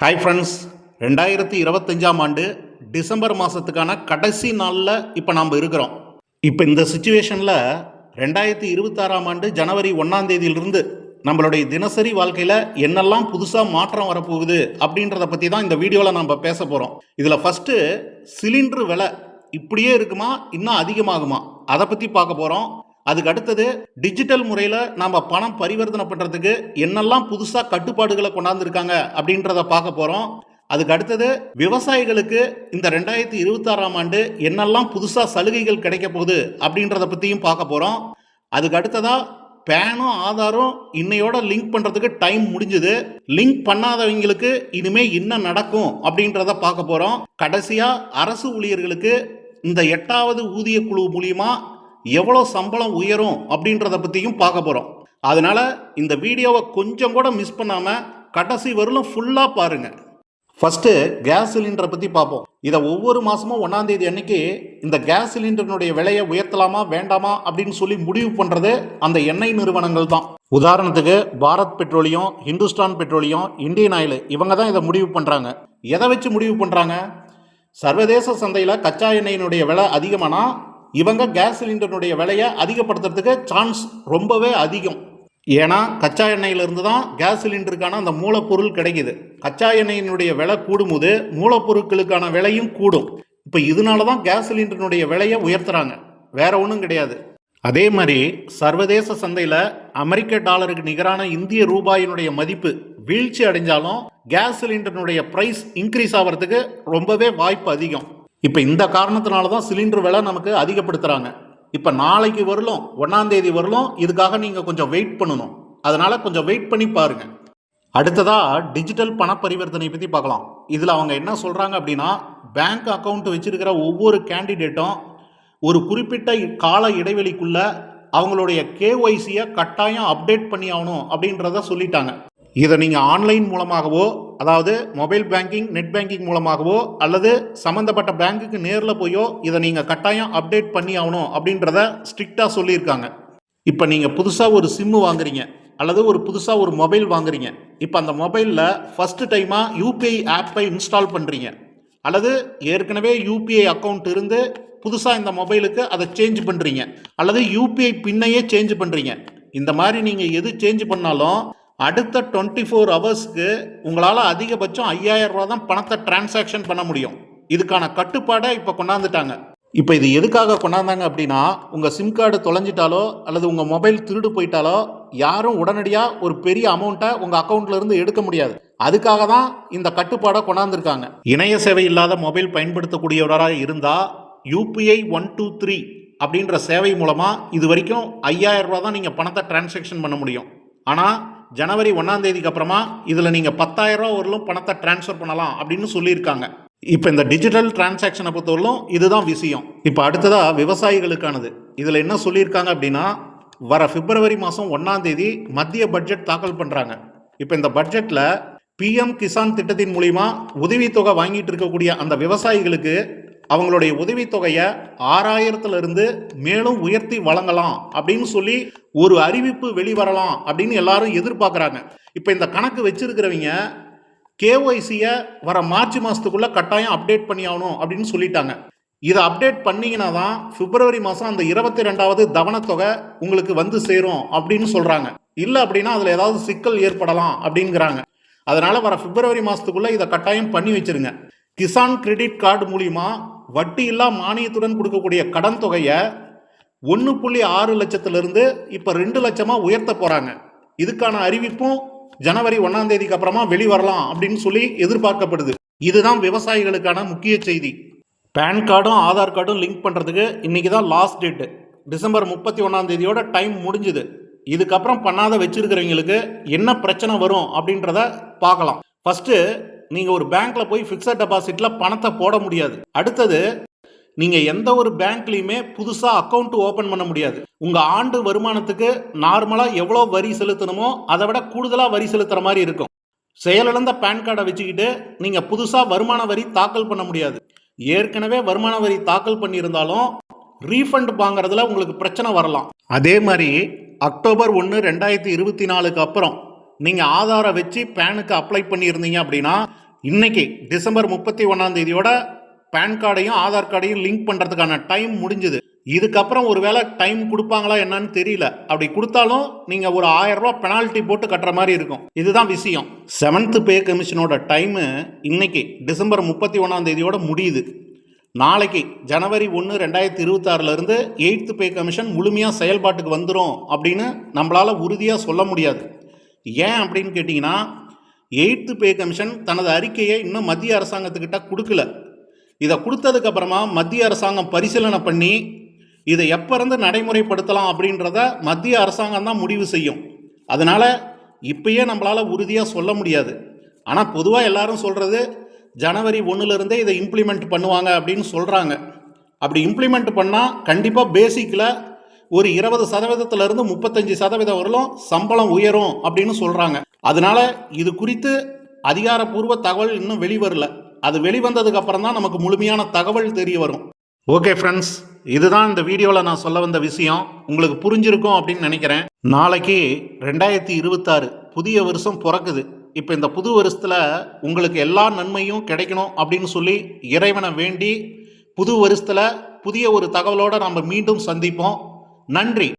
Hi friends ரெண்டாயிரத்தி இருபத்தஞ்சாம் ஆண்டு டிசம்பர் மாதத்துக்கான கடைசி நாளில் இப்போ நாம் இருக்கிறோம். இப்போ இந்த சுச்சுவேஷனில் ரெண்டாயிரத்தி இருபத்தாறாம் ஆண்டு ஜனவரி ஒன்றாம் தேதியிலிருந்து நம்மளுடைய தினசரி வாழ்க்கையில் என்னெல்லாம் புதுசாக மாற்றம் வரப்போகுது அப்படின்றத பற்றி தான் இந்த வீடியோவில் நம்ம பேச போகிறோம் இதில் ஃபஸ்ட்டு சிலிண்டர் விலை இப்படியே இருக்குமா? இன்னும் அதிகமாகுமா? அதை பற்றி பார்க்க போகிறோம் அதுக்கு அடுத்தது டிஜிட்டல் முறையில் நம்ம பணம் பரிவர்த்தனை பண்ணுறதுக்கு என்னெல்லாம் புதுசாக கட்டுப்பாடுகளை கொண்டாந்துருக்காங்க அப்படின்றத பார்க்க போகிறோம் அதுக்கு அடுத்தது விவசாயிகளுக்கு இந்த ரெண்டாயிரத்தி இருபத்தாறாம் ஆண்டு என்னெல்லாம் புதுசாக சலுகைகள் கிடைக்க போகுது அப்படின்றத பற்றியும் பார்க்க போகிறோம் அதுக்கு அடுத்ததாக பேனும் ஆதாரும் இன்னையோட லிங்க் பண்ணுறதுக்கு டைம் முடிஞ்சுது. லிங்க் பண்ணாதவங்களுக்கு இனிமேல் என்ன நடக்கும் அப்படின்றத பார்க்க போகிறோம் கடைசியாக அரசு ஊழியர்களுக்கு இந்த எட்டாவது ஊதிய குழு மூலியமாக எவ்வளோ சம்பளம் உயரும் அப்படின்றத பற்றியும் பார்க்க போகிறோம் அதனால் இந்த வீடியோவை கொஞ்சம் கூட மிஸ் பண்ணாமல் கடைசி வரலும் ஃபுல்லாக பாருங்கள் ஃபஸ்ட்டு கேஸ் சிலிண்டரை பற்றி பார்ப்போம். இதை ஒவ்வொரு மாதமும் ஒன்றாந்தேதி அன்னைக்கு இந்த கேஸ் சிலிண்டரினுடைய விலையை உயர்த்தலாமா வேண்டாமா அப்படின்னு சொல்லி முடிவு பண்ணுறது அந்த எண்ணெய் நிறுவனங்கள் தான். உதாரணத்துக்கு Bharat petroleum Hindustan petroleum Indian oil இவங்க தான் இதை முடிவு பண்ணுறாங்க எதை வச்சு முடிவு பண்ணுறாங்க சர்வதேச சந்தையில் கச்சா எண்ணெயினுடைய விலை அதிகமானால் இவங்க கேஸ் சிலிண்டருடைய விலையை அதிகப்படுத்துறதுக்கு சான்ஸ் ரொம்பவே அதிகம். ஏன்னா கச்சா எண்ணெயிலிருந்து தான் கேஸ் சிலிண்டருக்கான அந்த மூலப்பொருள் கிடைக்குது. கச்சா எண்ணெயினுடைய விலை கூடும்போது மூலப்பொருட்களுக்கான விலையும் கூடும். இப்போ இதனால தான் கேஸ் சிலிண்டருடைய விலையை உயர்த்துறாங்க. வேற ஒன்றும் கிடையாது. அதே மாதிரி சர்வதேச சந்தையில் அமெரிக்க டாலருக்கு நிகரான இந்திய ரூபாயினுடைய மதிப்பு வீழ்ச்சி அடைஞ்சாலும் கேஸ் சிலிண்டருடைய ப்ரைஸ் இன்க்ரீஸ் ஆகிறதுக்கு ரொம்பவே வாய்ப்பு அதிகம். இப்போ இந்த காரணத்தினால தான் சிலிண்டர் விலை நமக்கு அதிகப்படுத்துகிறாங்க இப்போ நாளைக்கு வரலும் ஒன்றாந்தேதி வரலும் இதுக்காக நீங்கள் கொஞ்சம் வெயிட் பண்ணணும். அதனால் கொஞ்சம் வெயிட் பண்ணி பாருங்கள் அடுத்ததாக டிஜிட்டல் பண பரிவர்த்தனை பற்றி பார்க்கலாம். இதில் அவங்க என்ன சொல்கிறாங்க அப்படின்னா பேங்க் அக்கௌண்ட் வச்சுருக்கிற ஒவ்வொரு கேண்டிடேட்டும் ஒரு குறிப்பிட்ட கால இடைவெளிக்குள்ள அவங்களுடைய கேஒய்சியை கட்டாயம் அப்டேட் பண்ணி ஆகணும் அப்படின்றத சொல்லிட்டாங்க. இதை நீங்கள் ஆன்லைன் மூலமாகவோ அதாவது மொபைல் பேங்கிங் நெட் பேங்கிங் மூலமாகவோ அல்லது சம்மந்தப்பட்ட பேங்க்குக்கு நேரில் போயோ இதை நீங்கள் கட்டாயம் அப்டேட் பண்ணி ஆகணும் அப்படின்றத ஸ்ட்ரிக்டாக சொல்லியிருக்காங்க. இப்போ நீங்கள் புதுசாக ஒரு சிம்மு வாங்குறீங்க அல்லது ஒரு புதுசாக ஒரு மொபைல் வாங்குறீங்க. இப்போ அந்த மொபைலில் ஃபஸ்ட்டு டைமாக யூபிஐ ஆப்பை இன்ஸ்டால் பண்ணுறீங்க அல்லது ஏற்கனவே யூபிஐ அக்கௌண்ட் இருந்து புதுசாக இந்த மொபைலுக்கு அதை சேஞ்ச் பண்ணுறீங்க அல்லது யூபிஐ பின்னையே சேஞ்ச் பண்ணுறீங்க இந்த மாதிரி நீங்கள் எது சேஞ்ச் பண்ணாலும் அடுத்த டுவெண்ட்டி ஃபோர் ஹவர்ஸ்க்கு உங்களால் அதிகபட்சம் ஐயாயிரம் ரூபா தான் பணத்தை டிரான்சாக்ஷன் பண்ண முடியும். இதுக்கான கட்டுப்பாடை இப்போ கொண்டாந்துட்டாங்க. இப்போ இது எதுக்காக கொண்டாந்தாங்க அப்படின்னா உங்கள் சிம் கார்டு தொலைஞ்சிட்டாலோ அல்லது உங்கள் மொபைல் திருடு போயிட்டாலோ யாரும் உடனடியாக ஒரு பெரிய அமௌண்ட்டை உங்கள் அக்கௌண்ட்லேருந்து எடுக்க முடியாது. அதுக்காக தான் இந்த கட்டுப்பாடை கொண்டாந்துருக்காங்க. இணைய சேவை இல்லாத மொபைல் பயன்படுத்தக்கூடியவராக இருந்தால் யூபிஐ ஒன் டூ த்ரீ அப்படின்ற சேவை மூலமாக இது வரைக்கும் ஐயாயிரம் ரூபா தான் நீங்கள் பணத்தை டிரான்சாக்ஷன் பண்ண முடியும். ஆனால் ஜனவரி ஒன்றாம் தேதிக்கு அப்புறமா இதில் நீங்கள் பத்தாயிரம் ரூபா வரலும் பணத்தை டிரான்ஸ்ஃபர் பண்ணலாம் அப்படின்னு சொல்லியிருக்காங்க. இப்போ இந்த டிஜிட்டல் டிரான்சாக்ஷனை பொறுத்தவரையிலும் இதுதான் விஷயம். இப்போ அடுத்ததாக விவசாயிகளுக்கானது. இதில் என்ன சொல்லியிருக்காங்க அப்படின்னா வர பிப்ரவரி மாதம் ஒன்றாம் தேதி மத்திய பட்ஜெட் தாக்கல் பண்ணுறாங்க இப்போ இந்த பட்ஜெட்டில் பிஎம் கிசான் திட்டத்தின் மூலிமா உதவித்தொகை வாங்கிட்டு இருக்கக்கூடிய அந்த விவசாயிகளுக்கு அவங்களுடைய உதவித்தொகையை ஆறாயிரத்துலேருந்து மேலும் உயர்த்தி வழங்கலாம் அப்படின்னு சொல்லி ஒரு அறிவிப்பு வெளிவரலாம் அப்படின்னு எல்லாரும் எதிர்பார்க்குறாங்க. இப்போ இந்த கணக்கு வச்சிருக்கிறவங்க கேஒய்சியை வர மார்ச் மாதத்துக்குள்ளே கட்டாயம் அப்டேட் பண்ணி ஆகணும் அப்படின்னு சொல்லிட்டாங்க. இதை அப்டேட் பண்ணீங்கன்னா தான் பிப்ரவரி மாதம் அந்த இருபத்தி ரெண்டாவது தவணத்தொகை உங்களுக்கு வந்து சேரும் அப்படின்னு சொல்கிறாங்க இல்லை அப்படின்னா அதில் ஏதாவது சிக்கல் ஏற்படலாம் அப்படிங்கிறாங்க. அதனால் வர பிப்ரவரி மாதத்துக்குள்ளே இதை கட்டாயம் பண்ணி வச்சிருங்க. கிசான் கிரெடிட் கார்டு மூலிமா வட்டி இல்லா மானியத்துடன் கொடுக்கக்கூடிய கடன் தொகையை ஒன்று புள்ளி ஆறு லட்சத்திலிருந்து இப்போ ரெண்டு லட்சமாக உயர்த்த போகிறாங்க இதுக்கான அறிவிப்பும் ஜனவரி ஒன்றாம் தேதிக்கு அப்புறமா வெளிவரலாம் அப்படின்னு சொல்லி எதிர்பார்க்கப்படுது. இதுதான் விவசாயிகளுக்கான முக்கிய செய்தி. பேன் கார்டும் ஆதார் கார்டும் லிங்க் பண்ணுறதுக்கு இன்றைக்கி தான் லாஸ்ட் டேட்டு டிசம்பர் முப்பத்தி ஒன்றாம் தேதியோட டைம் முடிஞ்சுது. இதுக்கப்புறம் பண்ணாத வச்சிருக்கிறவங்களுக்கு என்ன பிரச்சனை வரும் அப்படின்றத பார்க்கலாம். ஃபஸ்ட்டு நீங்கள் ஒரு பேங்க்கில் போய் ஃபிக்ஸட் டெபாசிட்டில் பணத்தை போட முடியாது. அடுத்தது நீங்கள் எந்த ஒரு பேங்க்லேயுமே புதுசாக அக்கௌண்ட் ஓப்பன் பண்ண முடியாது. உங்கள் ஆண்டு வருமானத்துக்கு நார்மலாக எவ்வளோ வரி செலுத்தணுமோ அதை விட கூடுதலாக வரி செலுத்துகிற மாதிரி இருக்கும். செயலிழந்த பேன் கார்டை வச்சுக்கிட்டு நீங்கள் புதுசாக வருமான வரி தாக்கல் பண்ண முடியாது. ஏற்கனவே வருமான வரி தாக்கல் பண்ணியிருந்தாலும் ரீஃபண்ட் வாங்குறதுல உங்களுக்கு பிரச்சனை வரலாம். அதே மாதிரி அக்டோபர் ஒன்று ரெண்டாயிரத்தி இருபத்தி நாலுக்கு அப்புறம் நீங்கள் ஆதாரை வச்சு பேனுக்கு அப்ளை பண்ணியிருந்தீங்க அப்படின்னா இன்னைக்கு டிசம்பர் முப்பத்தி ஒன்றாம் தேதியோட பேன் கார்டையும் ஆதார் கார்டையும் லிங்க் பண்ணுறதுக்கான டைம் முடிஞ்சுது. இதுக்கப்புறம் ஒருவேளை டைம் கொடுப்பாங்களா என்னன்னு தெரியல. அப்படி கொடுத்தாலும் நீங்கள் ஒரு ஆயிரம் பெனால்ட்டி போட்டு கட்டுற மாதிரி இருக்கும். இதுதான் விஷயம். செவன்த் பே கமிஷனோட டைமு இன்னைக்கு டிசம்பர் முப்பத்தி ஒன்றாம் தேதியோட முடியுது. நாளைக்கு ஜனவரி ஒன்று ரெண்டாயிரத்தி இருபத்தாறுலேருந்து எயித்து பே கமிஷன் முழுமையாக செயல்பாட்டுக்கு வந்துடும் அப்படின்னு நம்மளால் உறுதியாக சொல்ல முடியாது. ஏன் அப்படின்னு கேட்டிங்கன்னா எயித்து பே கமிஷன் தனது அறிக்கையை இன்னும் மத்திய அரசாங்கத்துக்கிட்ட கொடுக்கல. இதை கொடுத்ததுக்கப்புறமா மத்திய அரசாங்கம் பரிசீலனை பண்ணி இதை எப்போருந்து நடைமுறைப்படுத்தலாம் அப்படின்றத மத்திய அரசாங்கம் தான் முடிவு செய்யும். அதனால் இப்பயே நம்மளால் உறுதியாக சொல்ல முடியாது. ஆனால் பொதுவாக எல்லாரும் சொல்கிறது ஜனவரி ஒன்றுலேருந்தே இதை இம்ப்ளிமெண்ட் பண்ணுவாங்க அப்படின்னு சொல்கிறாங்க அப்படி இம்ப்ளிமெண்ட் பண்ணால் கண்டிப்பாக பேசிக்கில் ஒரு இருபது சதவீதத்திலிருந்து முப்பத்தஞ்சு சதவீதம் வரலும் சம்பளம் உயரும் அப்படின்னு சொல்கிறாங்க அதனால இது குறித்து அதிகாரப்பூர்வ தகவல் இன்னும் வெளிவரல. அது வெளிவந்ததுக்கு அப்புறம் தான் நமக்கு முழுமையான தகவல் தெரிய வரும். ஓகே ஃப்ரெண்ட்ஸ் இதுதான் இந்த வீடியோவில் நான் சொல்ல வந்த விஷயம். உங்களுக்கு புரிஞ்சிருக்கும் அப்படின்னு நினைக்கிறேன். நாளைக்கு ரெண்டாயிரத்தி இருபத்தாறு புதிய வருஷம் பிறக்குது. இப்போ இந்த புது வருஷத்தில் உங்களுக்கு எல்லா நன்மையும் கிடைக்கணும் அப்படின்னு சொல்லி இறைவனை வேண்டி புது வருஷத்தில் புதிய ஒரு தகவலோடு நம்ம மீண்டும் சந்திப்போம். நன்றி.